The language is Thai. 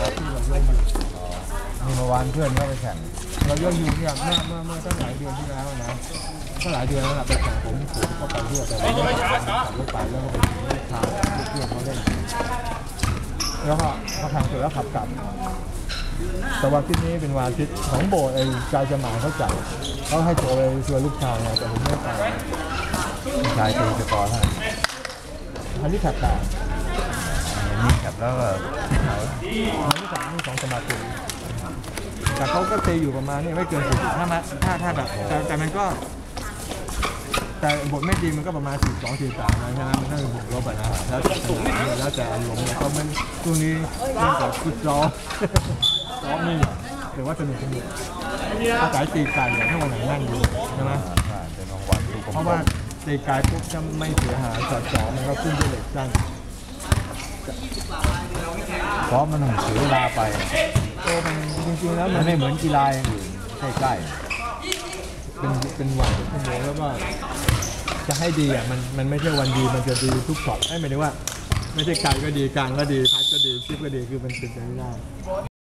มีเมื่อวานเพื่อนก็ไปแข่งเรายกอยู่เนี่ยเมื่อเมื่อเมื่อตั้งหลายเดือนที่แล้วนะก็หลายเดือนแล้วล่ะไปแข่งผมผมก็ไปด้วยแต่ว่าไม่ได้ขับรถไปแล้วก็ไปถึงลูกค้าเพื่อนเขาเล่นแล้วก็พอแข่งเสร็จแล้วขับกลับแต่วันที่นี้เป็นวันอาทิตย์ของโบสถ์ไอ้กายจะหมายเขาจัดเขาให้ตัวไปชวนลูกชายไงแต่ผมไม่ไปลูกชายตีสกอร์เท่าไหร่อันนี้ขัดตานี่ครับแล้ว ก็อันนี้สามนี่สองสมาธิแต่เขาก็ตีอยู่ประมาณนี้ไม่เกินสิบถ้ามาถ้าถ้าแบบแต่แต่มันก็ แต่บทไม่ดีมันก็ประมาณสี่สองสี่สามนะใช่ไหมมันก็คือบวกลบอะนะแล้วแต่แล้วแต่อารมณ์แล้วก็มันช่วงนี้เรื่องของฟุตซอลซ้อมนี่ถือว่าสนุกสนุกอาศัยตีไก่อย่างถ้าวันไหนนั่งดูใช่ไหมเป็นรางวัลลูกกลมๆเพราะว่าตีไก่ปุ๊บจะไม่เสียหายสอดสอมันก็ขึ้นด้วยเหล็กสั้น เพราะมันต้องเสียเวลาไปโอ้มันจริงๆแล้วมัมันนไม่เหมือนกีฬาอย่างอื่นใกล้เป็นเป็นวันเป็นชั่วโมงแล้วก็จะให้ดีอะมันมันไม่ใช่วันดีมันจะดีทุกช็อตให้หมายถึงว่า ไม่ใช่ไก่ก็ดีกลางก็ดีพัดก็ดีชิปก็ดีคือมันเป็นไปไม่ได้